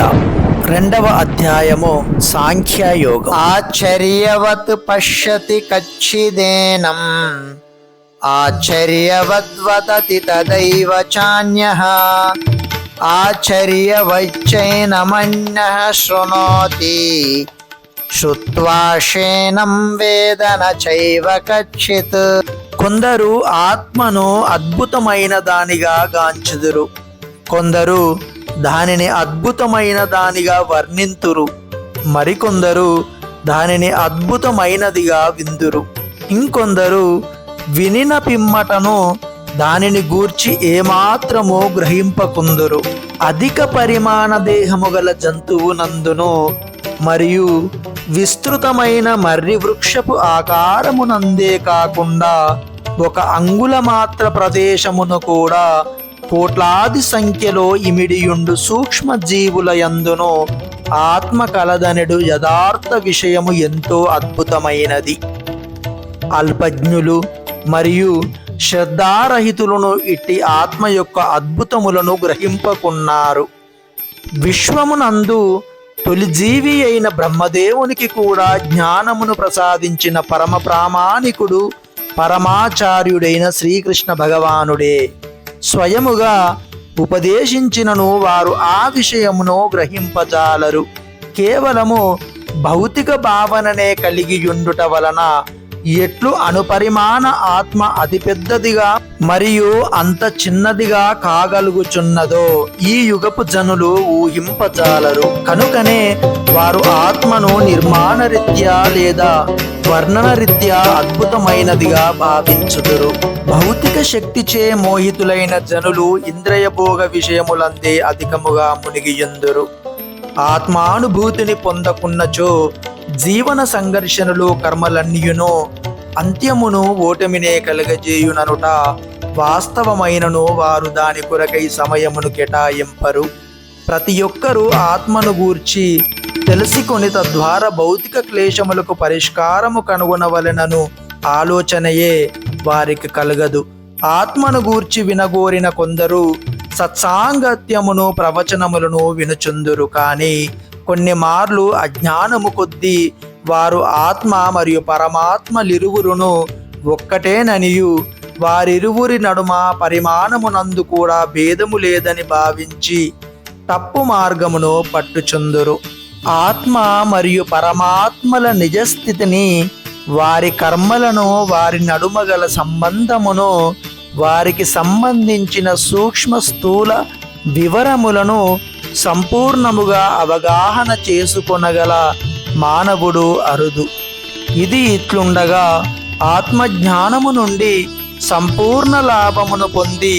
గీత రెండవ అధ్యాయము సాంఖ్యయోగం. ఆచర్యవత్ పశ్యతి కచ్చిదేనం. ఆచర్యవద్వదతి తదైవ చాన్యః. ఆచర్యవచ్చైనమన్యః శృణోతి. శ్రుత్వాశేనం వేదన చైవ కచ్చిత్. కొందరు ఆత్మను అద్భుతమైన దానిగా గాంచుదురు. కొందరు దానిని అద్భుతమైన దానిగా వర్ణింతురు. మరికొందరు దానిని అద్భుతమైనదిగా విందురు. ఇంకొందరు వినిన పిమ్మటను దానిని గూర్చి ఏమాత్రమో గ్రహింపకుందురు. అధిక పరిమాణ దేహము గల జంతువు నందును మరియు విస్తృతమైన మర్రి వృక్షపు ఆకారమునందే కాకుండా ఒక అంగుళమాత్ర ప్రదేశమును కూడా కోట్లాది సంఖ్యలో ఇమిడియుండు సూక్ష్మ జీవుల యందును ఆత్మ కలదనెడు యథార్థ విషయము ఎంతో అద్భుతమైనది. అల్పజ్ఞులు మరియు శ్రద్ధారహితులను ఇట్టి ఆత్మ యొక్క అద్భుతములను గ్రహింపకున్నారు. విశ్వమునందు తొలి జీవి అయిన బ్రహ్మదేవునికి కూడా జ్ఞానమును ప్రసాదించిన పరమ ప్రామాణికుడు పరమాచార్యుడైన శ్రీకృష్ణ భగవానుడే. స్వయముగా ఉపదేశించినను వారు ఆ విషయమును గ్రహింపజాలరు. కేవలము భౌతిక భావననే కలిగి ఉండుట వలన ఎట్లు అనుపరిమాణ ఆత్మ అతి పెద్దదిగా మరియు అంత చిన్నదిగా కాగలుగుచున్నదో ఈ యుగపు జనులు ఊహింపజాలరు. కనుకనే వారు ఆత్మను నిర్మాణ రీత్యా లేదా వర్ణనరీత్యా అద్భుతమైనదిగా భావించుదురు. భౌతిక శక్తిచే మోహితులైన జనులు ఇంద్రియభోగ విషయములందే అధికముగా మునిగియుందురు. ఆత్మానుభూతిని పొందకున్నచో జీవన సంఘర్షణలు కర్మలన్నీయును అంత్యమును ఓటమినే కలగజేయుననుట వాస్తవమైనను వారు దాని కొరకై సమయమును కేటాయింపరు. ప్రతి ఒక్కరూ ఆత్మను గూర్చి తెలుసుకొని తద్వారా భౌతిక క్లేశములకు పరిష్కారము కనుగొనవలెనను ఆలోచనయే వారికి కలగదు. ఆత్మను గూర్చి వినగోరిన కొందరు సత్సాంగత్యమును ప్రవచనములను వినుచుందురు కానీ కొన్ని మార్లు అజ్ఞానము కొద్దీ వారు ఆత్మ మరియు పరమాత్మలిరువురును ఒక్కటేననియు. వారిరువురి నడుమ పరిమాణమునందు కూడా భేదము లేదని భావించి తప్పు మార్గమును పట్టుచుందురు. ఆత్మ మరియు పరమాత్మల నిజస్థితిని వారి కర్మలను వారి నడుమ గల సంబంధమును వారికి సంబంధించిన సూక్ష్మ స్థూల వివరములను సంపూర్ణముగా అవగాహన చేసుకొనగల మానవుడు అరుదు. ఇది ఇట్లుండగా ఆత్మజ్ఞానము నుండి సంపూర్ణ లాభమును పొంది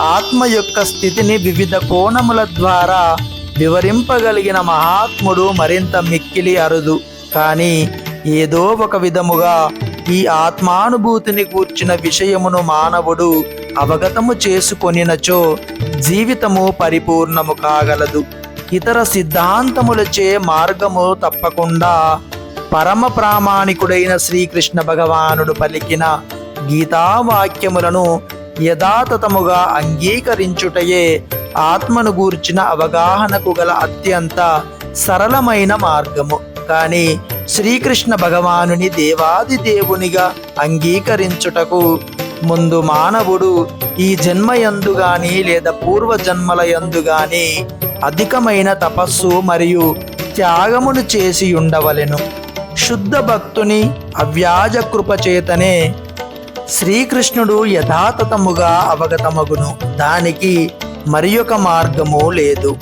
ఆత్మ యొక్క స్థితిని వివిధ కోణముల ద్వారా వివరింపగలిగిన మహాత్ముడు మరింత మిక్కిలి అరుదు. కానీ ఏదో ఒక విధముగా ఈ ఆత్మానుభూతిని కూర్చిన విషయమును మానవుడు అవగతము చేసుకొనినచో జీవితము పరిపూర్ణము కాగలదు. ఇతర సిద్ధాంతములచే మార్గము తప్పకుండా పరమ ప్రామాణికుడైన శ్రీకృష్ణ భగవానుడు పలికిన గీతావాక్యములను యథాతథముగా అంగీకరించుటయే ఆత్మను గూర్చిన అవగాహనకు గల అత్యంత సరళమైన మార్గము. కానీ శ్రీకృష్ణ భగవానుని దేవాది దేవునిగా అంగీకరించుటకు ముందు మానవుడు ఈ జన్మయందు గాని లేదా పూర్వ జన్మల యందు గాని అధికమైన తపస్సు మరియు త్యాగమును చేసి ఉండవలెను. శుద్ధ భక్తుని అవ్యాజ కృపచేతనే శ్రీకృష్ణుడు యథాతథముగా అవగతమగును. దానికి మరి మార్గము లేదు.